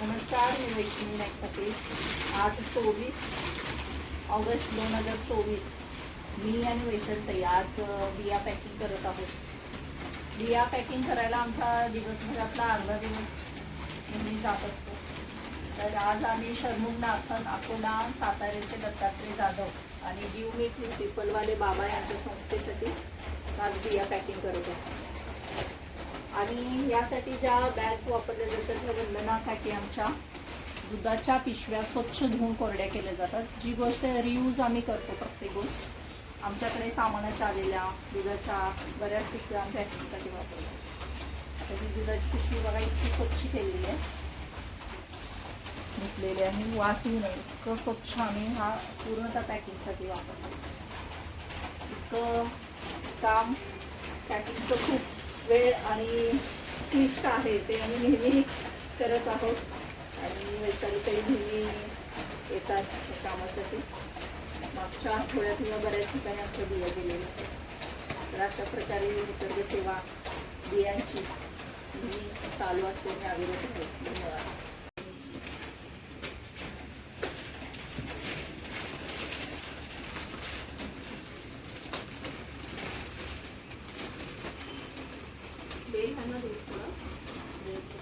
नमस्कार मी वैष्णवी नाईक आज चोवीस ऑगस्ट दोन हजार चोवीस. मी आणि वैशंताई आज बिया पॅकिंग करत आहोत. बिया पॅकिंग करायला आमचा दिवसभरातला अर्धा दिवस नेहमी जात असतो. तर आज आम्ही शरमुगनाथन अकोला साताऱ्याचे दत्तात्रय जाधव आणि जीव मीठ पिपलवाले बाबा यांच्या संस्थेसाठी आज बिया पॅकिंग करत आहोत. आणि यासाठी ज्या बॅग्स वापरल्या जातात ह्या वंदना आमच्या दुधाच्या पिशव्या स्वच्छ धुवून कोरड्या केल्या जातात. जी गोष्ट रियूज आम्ही करतो प्रत्येक गोष्ट आमच्याकडे सामानाच्या आलेल्या दुधाच्या बऱ्याच पिशव्या आमच्या ॲक्टिंगसाठी वापरल्या आता ही दुधाची पिशवी बघा इतकी स्वच्छ केलेली आहे. घेतलेली आहे. वासही नाही. इतकं स्वच्छ आम्ही हा पूर्णतः पॅकिंगसाठी वापरतो. इतकं काम पॅकिंगचं खूप वेळ आणि क्लिष्ट आहे ते आम्ही नेहमी करत आहोत. आणि वैशालीताई नेहमी येतात कामासाठी. मागच्या आठवड्यात किंवा बऱ्याच ठिकाणी आमच्या बिया गेलेल्या तर अशा प्रकारे निसर्ग सेवा बियांची नेहमी चालू असल्याने आणि अविरत आहे धन्यवाद. 네, 이렇게 거야.